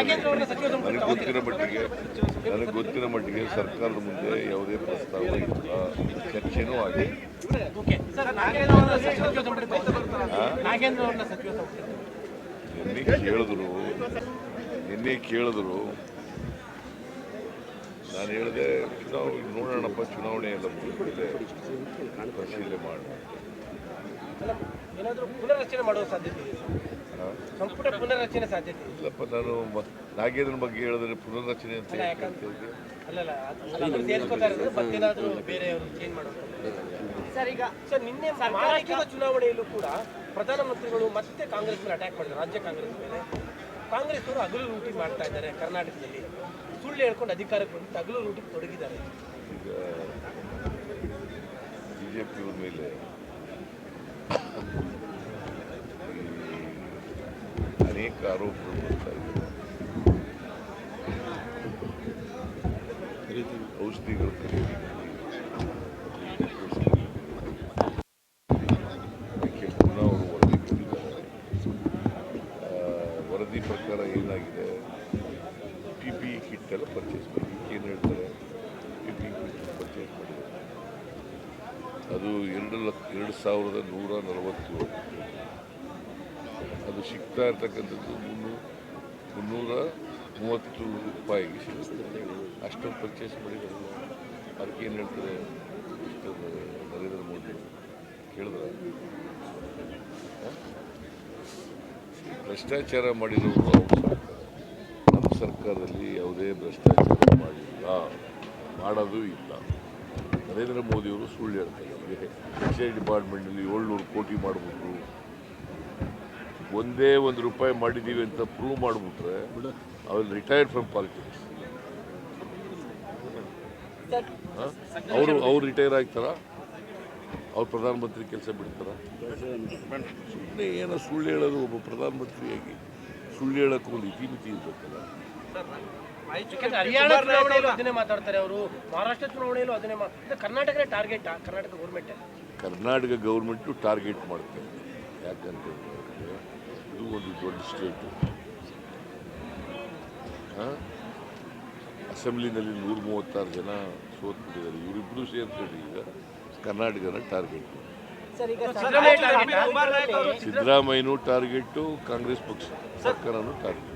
ನನಗೆ ಗೊತ್ತಿರೋ ಮಟ್ಟಿಗೆ, ನನಗೆ ಗೊತ್ತಿರೋ ಮಟ್ಟಿಗೆ ಸರ್ಕಾರದ ಮುಂದೆ ಯಾವುದೇ ಪ್ರಸ್ತಾವ ಇಲ್ಲ. ಚರ್ಚೆನೂ ಆಗಿ ನಿನ್ನೆ ಕೇಳಿದ್ರು ನಿನ್ನೆ ಕೇಳಿದ್ರು. ನಾನು ಹೇಳಿದೆ ಚುನಾವಣೆ ನೋಡೋಣಪ್ಪ, ಚುನಾವಣೆ ಎಲ್ಲ ಮುಗಿದಿದೆ ಪರಿಶೀಲನೆ ಮಾಡೋಣ ಏನಾದರೂ ಪುನರ್ರಚನೆ ಮಾಡುವ ಸಾಧ್ಯತೆ ಇದೆ? ಸಂಪುಟ ಪುನರ್ರಚನೆ ಸಾಧ್ಯತೆ ಇಲ್ಲಪ್ಪ ನಾನು ನಾಗೇಂದ್ರನ ಬಗ್ಗೆ ಹೇಳಿದ್ರೆ ಪುನರ್ರಚನೆ ಅಂತ? ಅಲ್ಲಲ್ಲ ಅದು- ಅದನ್ನ ಸೇರ್ಸ್ಕೊತಾ ಇರೋದು ಮತ್ತೇನಾದರೂ ಬೇರೆಯವರು ಚೇಂಜ್ ಮಾಡೋದು. ಸರ್ ಈಗ ಸರ್ ನಿನ್ನೆ ಮಹಾರಾಷ್ಟ್ರದ ಚುನಾವಣೆಯಲ್ಲೂ ಕೂಡ ಪ್ರಧಾನಮಂತ್ರಿಗಳು ಮತ್ತೆ ಕಾಂಗ್ರೆಸ್ ಮೇಲೆ ಅಟ್ಯಾಕ್ ಮಾಡಿದ್ರು ರಾಜ್ಯ ಕಾಂಗ್ರೆಸ್ ಮೇಲೆ. ಕಾಂಗ್ರೆಸ್ ಅವರು ಹಗಲು ರೂಟಿ ಮಾಡ್ತಾ ಇದ್ದಾರೆ ಕರ್ನಾಟಕದಲ್ಲಿ. ಸುಳ್ಳು ಹೇಳ್ಕೊಂಡು ಅಧಿಕಾರಕ್ಕೆ ಬಂದು ಹಗಲು ರೂಟಿಗೆ ತೊಡಗಿದ್ದಾರೆ. ಈಗ ಬಿ ಜೆ ಪಿ ಮೇಲೆ ಅನೇಕ ಆರೋಪಗಳು ಬರ್ತಾ ರೀತಿ ಔಷಧಿಗಳು ವರದಿ ವರದಿ ಪ್ರಕಾರ ಏನಾಗಿದೆ? ಪರ್ಚೇಸ್ ಏನು ಹೇಳ್ತಾರೆ? ಅದು ಎರಡು ಲಕ್ಷ, ಎರಡು ಸಾವಿರದ ನೂರ ನಲವತ್ತೇಳು. ಅದು ಸಿಗ್ತಾ ಇರ್ತಕ್ಕಂಥದ್ದು. ಮುನ್ನೂರು ಮುನ್ನೂರ ಮೂವತ್ತು ರೂಪಾಯಿಗೆ ಸಿಗುತ್ತೆ. ಅಷ್ಟೊಂದು ಪರ್ಚೇಸ್ ಮಾಡಿದ್ರು ಅದಕ್ಕೆ ಏನು ಹೇಳ್ತಾರೆ? ನರೇಂದ್ರ ಮೋದಿ ಕೇಳಿದ್ರೆ? ಭ್ರಷ್ಟಾಚಾರ ಮಾಡಿರೋರು ನಮ್ಮ ಸರ್ಕಾರದಲ್ಲಿ ಯಾವುದೇ ಭ್ರಷ್ಟಾಚಾರ ಮಾಡಿಲ್ಲ. ಮಾಡೋದು ಇಲ್ಲ. ನರೇಂದ್ರ ಮೋದಿಯವರು ಸುಳ್ಳು ಹೇಳ್ತಾರೆ ಎಕ್ಸೈಸ್ ಡಿಪಾರ್ಟ್ಮೆಂಟಲ್ಲಿ ಏಳ್ನೂರು ಕೋಟಿ ಮಾಡಿಬಿಟ್ರು. ಒಂದೇ ಒಂದು ರೂಪಾಯಿ ಮಾಡಿದ್ದೀವಿ ಅಂತ ಪ್ರೂವ್ ಮಾಡಿಬಿಟ್ರೆ ಅವ್ರು ರಿಟೈರ್ಡ್ ಫ್ರಮ್ ಪಾಲಿಟಿಕ್ಸ್ ಅವರು ಅವ್ರು ರಿಟೈರ್ ಆಗ್ತಾರ? ಅವ್ರು ಪ್ರಧಾನಮಂತ್ರಿ ಕೆಲಸ ಬಿಡ್ತಾರ? ಸುಮ್ಮನೆ ಏನೋ ಸುಳ್ಳು ಹೇಳೋದು ಒಬ್ಬ ಪ್ರಧಾನಮಂತ್ರಿಯಾಗಿ ಸುಳ್ಳು ಹೇಳೋಕ್ಕೂ ಒಂದು ಇತಿಮಿತಿ ಇರ್ಬೇಕಲ್ಲ ಯಾಕಂದ್ರೆ ಹರಿಯಾಣ ಚುನಾವಣೆಯಲ್ಲೂ ಅದನ್ನೇ ಮಾತಾಡ್ತಾರೆ ಅವರು. ಮಹಾರಾಷ್ಟ್ರ ಚುನಾವಣೆಯಲ್ಲೂ ಅದನ್ನೇ ಮಾ ಕರ್ನಾಟಕನೇ target Karnataka government Karnataka government target ಮಾಡುತ್ತೆ ಯಾಕಂತಂದ್ರೆ ಇದು ಒಂದು ದೊಡ್ಡ ಸ್ಟೇಟು. ಅಸೆಂಬ್ಲಿನಲ್ಲಿ ನೂರ ಮೂವತ್ತಾರು ಜನ ಸೋತ್ಬಿಟ್ಟಿದ್ದಾರೆ. ಇವರಿಬ್ಬರು ಸೇರ್ಕೊಂಡು ಈಗ ಕರ್ನಾಟಕದ ಟಾರ್ಗೆಟ್. ಸರ್ ಈಗ ಸಿದ್ದರಾಮಯ್ಯನೂ ಟಾರ್ಗೆಟ್ಟು ಕಾಂಗ್ರೆಸ್ ಪಕ್ಷ ಸರ್ಕಾರನೂ ಟಾರ್ಗೆಟ್.